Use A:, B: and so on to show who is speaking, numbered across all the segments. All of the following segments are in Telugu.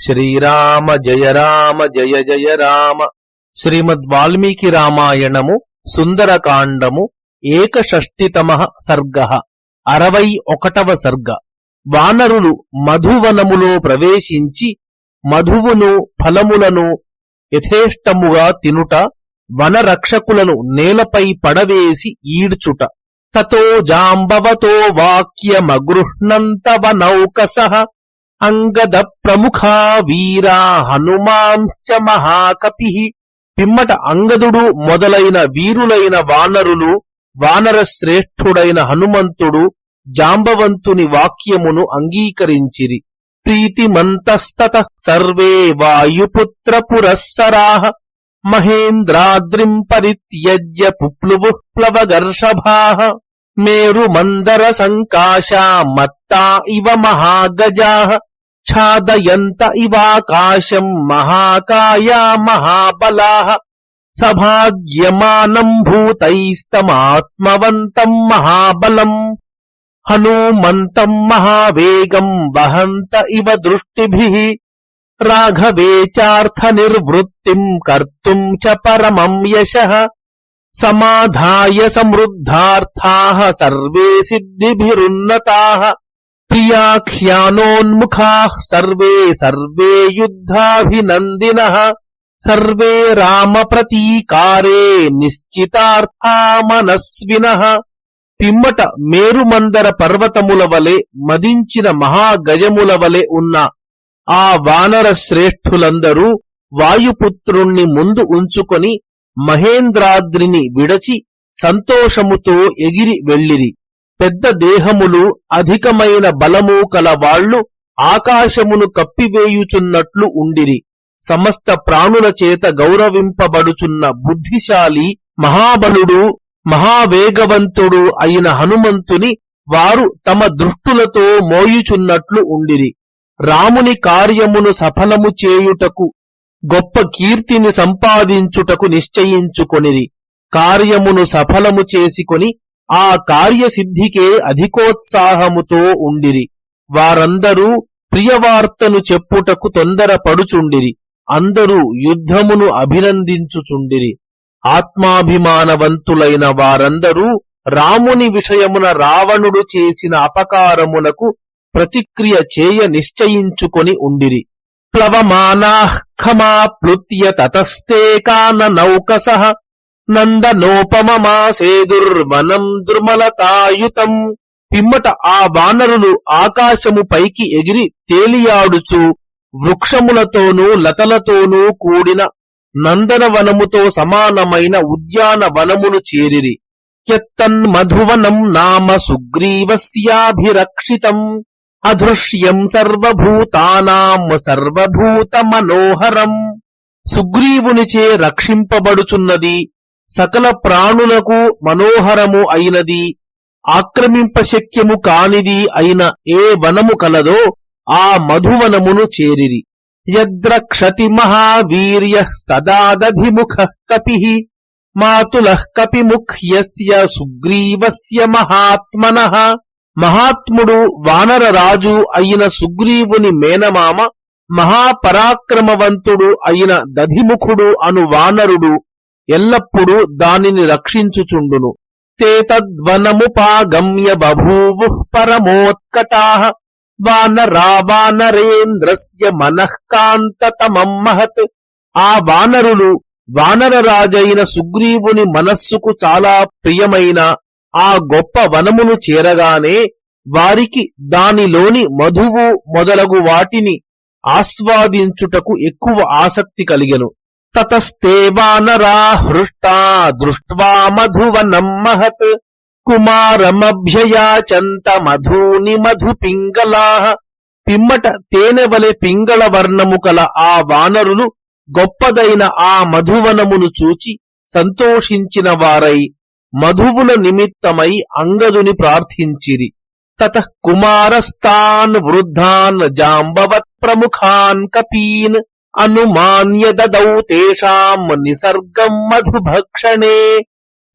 A: శ్రీరామ జయ రామ జయ జయ రామ. శ్రీమద్ వాల్మీకి రామాయణము సుందరకాండము ఏకషష్టితమ సర్గ. అరవై ఒకటవ సర్గ. వానరులు మధువనములో ప్రవేశించి మధువును ఫలములను యథేష్టముగా తినుట వనరక్షకులను నేలపై పడవేసి ఈడ్చుట. తతో జాంబవతో వాక్యమగృహ్ణంతవ వనౌకసః. అంగద ప్రముఖా వీరా హనుమాంశ్చ మహాకపి. పిమ్మట అంగదుడు మొదలైన వీరులైన వానరులు వానర శ్రేష్ఠుడైన హనుమంతుడు జాంబవంతుని వాక్యమును అంగీకరించిరి. ప్రీతిమంతస్తత సర్వే వాయుపుత్ర పురస్సరాః మహేంద్రాద్రిం పరిత్యజ్య పుప్లువు ప్లవగర్షభాః. మేరుమందర సంకాశా మత్తా ఇవ మహాగజా. ఛాదయంత ఇవాకాశం మహాకాయా మహాబలా సభాగ్యమానం భూతైస్తమాత్మవంతం మహాబలం హనుమంతం మహావేగం వహంత ఇవ దృష్టిభి రాఘవే చార్థ నిర్వృత్తిం కర్తుం చ పరమం యశ సమాధాయ సమృద్ధార్థాః సర్వే సిద్ధిభిరున్నతా ప్రియాఖ్యానోన్ముఖాః సర్వే సర్వే యుద్ధాభినందినః సర్వే రామప్రతీకారే నిశ్చితార్థా మనస్వినః పిమ్మట మేరుమందర పర్వతముల వలె మదించిన మహాగజముల వలె ఉన్న ఆ వానర శ్రేష్ఠులందరూ వాయుపుత్రుణ్ణి ముందు ఉంచుకొని మహేంద్రాద్రిని విడచి సంతోషముతో ఎగిరి వెళ్ళిరి పెద్ద దేహములు అధికమైన బలము కలవాళ్ళు ఆకాశమును కప్పివేయుచున్నట్లు ఉండిరి. సమస్త ప్రాణుల చేత గౌరవింపబడుచున్న బుద్ధిశాలి మహాబలుడు మహావేగవంతుడు అయిన హనుమంతుని వారు తమ దృష్టులతో మోయుచున్నట్లు ఉండిరి. రాముని కార్యమును సఫలము చేయుటకు గొప్ప కీర్తిని సంపాదించుటకు నిశ్చయించుకొనిరి. కార్యమును సఫలము చేసుకొని ఆ కార్యసిద్ధికే అధికోత్సాహముతో ఉండిరి. వారందరూ ప్రియవార్తను చెప్పుటకు తొందరపడుచుండిరి. అందరూ యుద్ధమును అభినందించుచుండిరి. ఆత్మాభిమానవంతులైన వారందరూ రాముని విషయమున రావణుడు చేసిన అపకారమునకు ప్రతిక్రియ చేయ నిశ్చయించుకొని ఉండిరి. ప్లవమానా ఖమా ప్లుత్య తతస్తే కాన నౌకసః నందనోపమమాసేదుర్వనం దుర్మలతాయుతం. పిమ్మట ఆ వానరులు ఆకాశము పైకి ఎగిరి తేలియాడుచు వృక్షములతోనూ లతలతోనూ కూడిన నందనవనముతో సమానమైన ఉద్యాన వనమును చేరిరి. యత్తన్మధువనం నామ సుగ్రీవస్యాభిరక్షితం. అదృశ్యం సర్వభూతానాం సర్వభూత మనోహరం సుగ్రీవునిచే రక్షింపబడుచున్నది సకల ప్రాణులకు మనోహరము అయినది ఆక్రమింపశక్యము కానిది అయిన ఏ వనము కలదో ఆ మధువనమును చేరిరి. యద్రక్షతి మహావీర్య సదాదధిముఖ కపి మాతుల కపిముఖ్యస్య సుగ్రీవస్య మహాత్మన. మహాత్ముడు వానరరాజు అయిన సుగ్రీవుని మేనమామ మహాపరాక్రమవంతుడు అయిన దధిముఖుడు అను వానరుడు ఎల్లప్పుడూ దానిని రక్షించుచుండును. తే తద్వనముపాగమ్య బభూవు పరమోత్కటా వానరా వానరేంద్రస్య మనఃకాంతతమం మహత్. ఆ వానరులు వానరరాజైన సుగ్రీవుని మనస్సుకు చాలా ప్రియమైన ఆ గొప్ప వనమును చేరగానే వారికి దానిలోని మధువు మొదలగు వాటిని ఆస్వాదించుటకు ఎక్కువ ఆసక్తి కలిగెను. తతస్తే వానరా హృష్టా దృష్ట్వా మధువనం మహత్ కుమారమభ్యయాచంత మధూని మధుపింగళా. పిమ్మట తేనెవలె పింగళ వర్ణము కల ఆ వానరులు గొప్పదైన ఆ మధువనమును చూచి సంతోషించిన వారై మధువుల నిమిత్తమై అంగదుని ప్రార్థించిరి. తత కుమారస్తాన్ వృద్ధాన్ జాంబవత్ ప్రముఖాన్ కపీన్ అనుమాన్య దదౌ తేషాం నిసర్గం మధుభక్షణే.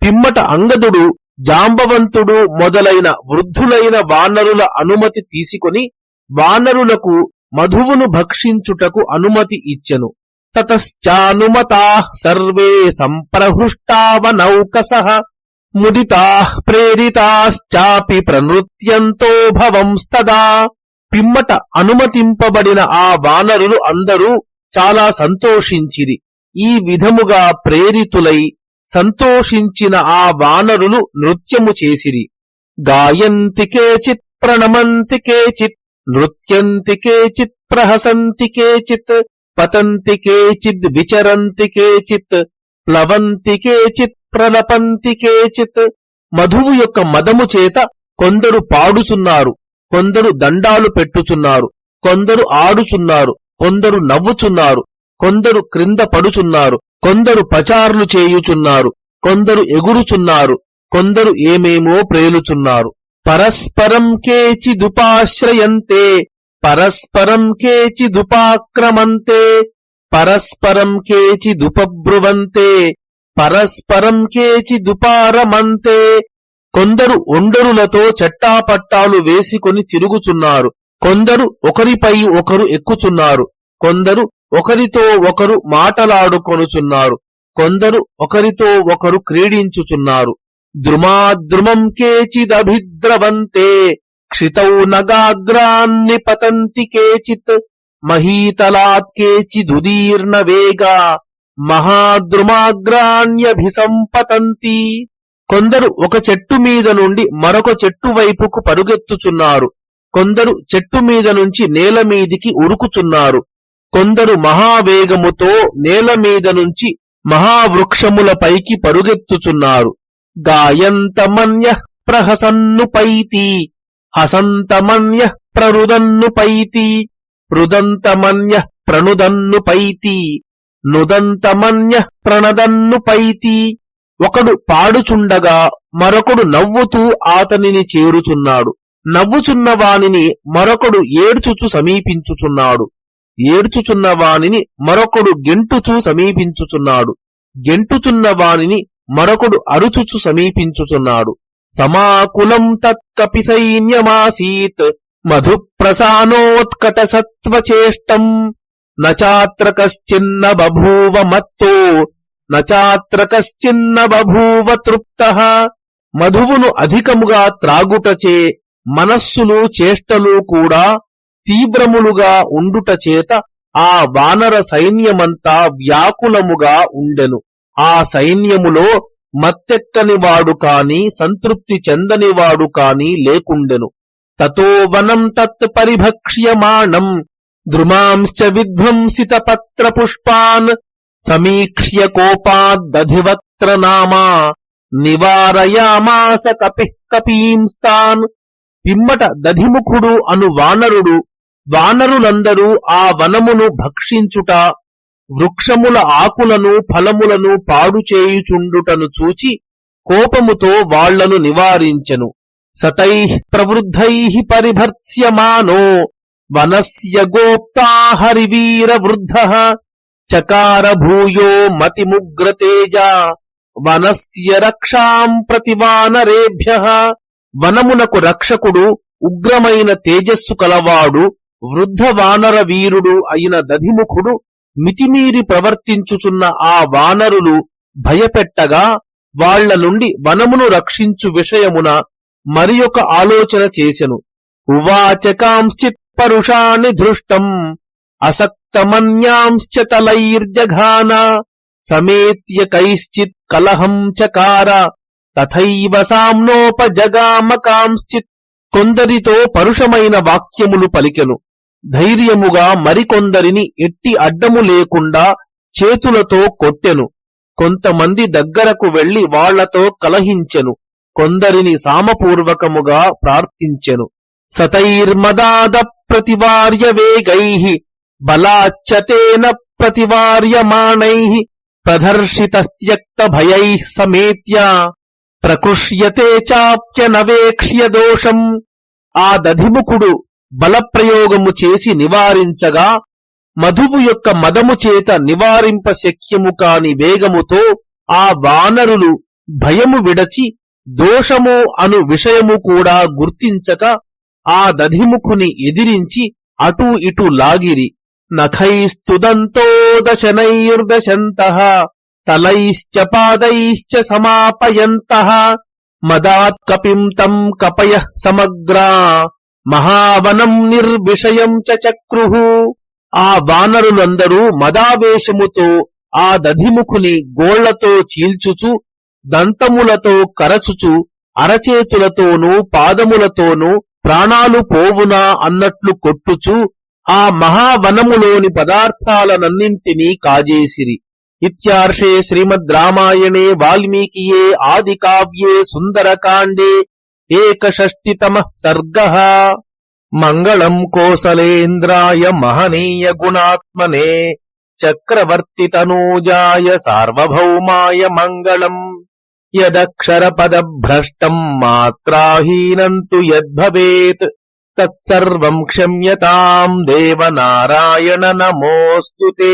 A: పిమ్మట అంగదుడు జాంబవంతుడు మొదలైన వృద్ధులైన వానరుల అనుమతి తీసుకొని వానరులకు మధువును భక్షించుటకు అనుమతి ఇచ్చెను. తతశ్చానుమతా సర్వే సంప్రహృష్టావనౌకస ముదితా ప్రేరితాశ్చాపి ప్రనృత్యంతో భవంస్తదా. పిమ్మట అనుమతింపబడిన ఆ వానరులు అందరూ చాలా సంతోషించిరి. ఈ విధముగా ప్రేరితులై సంతోషించిన ఆ వానరులు నృత్యము చేసిరి. గాయంతి కేచిత్ ప్రణమంతి కేచిత్ నృత్యంతి కేచిత్ ప్రహసంతి కేచిత్ పతంతి కేచిద్ విచరంతి కేచిత్ ప్లవంతి కేచిత్ ప్రలపంతి కేచిత్. మధువు యొక్క మదము చేత కొందరు పాడుచున్నారు కొందరు దండాలు పెట్టుచున్నారు కొందరు ఆడుచున్నారు కొందరు నవ్వుచున్నారు కొందరు క్రింద పడుచున్నారు కొందరు పచార్లు చేయుచున్నారు కొందరు ఎగురుచున్నారు కొందరు ఏమేమో ప్రేలుచున్నారు. పరస్పరం కేచిదుపాశ్రయంతే పరస్పరం కేచిదుపాక్రమంతే పరస్పరం కేచిదుపబ్రువంతే పరస్పరం కేచిదుపారమంతే కొందరు ఒండరులతో చట్టాపట్టాలు వేసుకొని తిరుగుచున్నారు కొందరు ఒకరిపై ఒకరు ఎక్కుచున్నారు. కొందరు ఒకరితో ఒకరు మాటలాడుకొనుచున్నారు. కొందరు ఒకరితో ఒకరు క్రీడించుచున్నారు. ద్రుమాద్రుమం కేచిదభిద్రవంతే క్షితౌ నగాగ్రాన్ని పతంతి కేచిత్ మహీతలాత్ కేచిదుదీర్ణ వేగా మహాద్రుమాగ్రాణ్యభిసంపతంతి. కొందరు ఒక చెట్టు మీద నుండి మరొక చెట్టు వైపుకు పరుగెత్తుచున్నారు. కొందరు చెట్టు మీద నుంచి నేల మీదికి ఉరుకుచున్నారు. కొందరు మహావేగముతో నేల మీద నుంచి మహావృక్షముల పైకి పరుగెత్తుచున్నారు. గాయంతమన్య ప్రహసన్ను పైతి హసంతమన్య ప్రరుదన్ను పైతి రుదంతమన్య ప్రణుదన్ను పైతి నుదంతమన్య ప్రణదన్ను పైతి. ఒకడు పాడుచుండగా మరొకడు నవ్వుతూ ఆతనిని చేరుచున్నాడు. నవ్వుచున్న వానిని మరొకడు ఏడ్చుచు సమీపించుచున్నాడు. ఏడ్చుచున్న వానిని మరొకడు గెంటుచూ సమీపించుచున్నాడు. గెంటుచున్న వానిని మరొకడు అరుచుచు సమీపించుచున్నాడు. సమాకులం తత్కపి సైన్యమాసీత్ మధు ప్రసానోత్కట సత్వచేష్టం నచాత్ర కశ్చిన్న బభూవ మత్తో నచాత్ర కశ్చిన్న బభూవ తృప్త మధువును అధికముగా త్రాగుటచే మనస్సులు చేష్టలు కూడా తీవ్రములుగా ఉండుట చేత ఆ వానర సైన్యమంతా వ్యాకులముగా ఉండెను. ఆ సైన్యములో మత్తెక్కనివాడు కాని సంతృప్తి చెందనివాడు కాని లేకుండెను. తతో వనం తత్ పరిభక్ష్యమాణం ద్రుమాంశ్చ విధ్వంసిత పత్ర పుష్పాన్ సమీక్ష్య కోపాద్దధివక్త్ర నామా నివారయామాస కపి కపీంస్తాన్ పిమ్మట దధిముఖుడు అను వానరుడు వానరులందరూ ఆ వనమును భక్షించుట వృక్షముల ఆకులను ఫలములను పాడుచేయుచుండుటను చూచి కోపముతో వాళ్ళను నివారించెను. సతై ప్రవృద్ధై పరిభర్త్యమానో వనస్య గోప్తా హరివీర వృద్ధ చకార భూయో మతిముగ్రతేజ వనస్య రక్షాం ప్రతివానరేభ్య వనమునకు రక్షకుడు ఉగ్రమైన తేజస్సు కలవాడు వృద్ధ వానర వీరుడు అయిన దధిముఖుడు మితిమీరి ప్రవర్తించుచున్న ఆ వానరులు భయపెట్టగా వాళ్ళ నుండి వనమును రక్షించు విషయమున మరి ఆలోచన చేసెను. ఉవాచకాంశ్చిత్ పరుషాని దృష్టం అసక్తమన్యాంశ్చ తలైర్జఘాన సమేత్య కైశ్చిత్ కలహం చకార తథైవ సామ్నోపజగామకాంశ్చిత్ కొందరితో పరుషమైన వాక్యములు పలికెను. ధైర్యముగా మరికొందరిని ఎట్టి అడ్డము లేకుండా చేతులతో కొట్టెను. కొంతమంది దగ్గరకు వెళ్ళి వాళ్ళతో కలహించెను. కొందరిని సామపూర్వకముగా ప్రార్థించెను. సతైర్మదాద ప్రతివార్య వేగై బలాచ్చతేన ప్రతివార్యమాణై ప్రతివార్యమాణైః ప్రదర్శితస్త్యక్త భయైః సమేత్య ప్రకృష్యతే చాప్యనవేక్ష్య దోషం ఆ దధిముఖుడు బలప్రయోగము చేసి నివారించగా మధువు యొక్క మదము చేత నివారింప శక్యము కాని వేగముతో ఆ వానరులు భయము విడచి దోషము అను విషయము కూడా గుర్తించక ఆ దధిముఖుని ఎదిరించి అటూ ఇటు లాగిరి. నఖైస్తుదంతో దశనైర్దశంత తలైశ్చ పాదైశ్చ సమాపయంత మదాత్ కపిం తం కపయ సమగ్రా మహావనం నిర్విషయం చ చక్రుః ఆ వానరులందరూ మదావేశముతో ఆ దధిముఖుని గోళ్ళతో చీల్చుచు దంతములతో కరచుచు అరచేతులతోనూ పాదములతోనూ ప్రాణాలు పోవునా అన్నట్లు కొట్టుచు ఆ మహావనములోని పదార్థాలనన్నింటినీ కాజేసిరి. ఇత్యార్షే శ్రీమద్ రామాయణే వాల్మీకియే ఆది కావ్యే సుందరకాండే ఏకషష్టితమ సర్గ మంగళం కోసలేంద్రాయ మహనీయ గుణాత్మనే చక్రవర్తి తనూజాయ సార్వభౌమాయ మంగళం యదక్షర యదక్షరపదభ్రష్టం మాత్రాహీనం తు యద్భవేత్ తత్సర్వం క్షమ్యతాం దేవనారాయణ నమోస్తుతే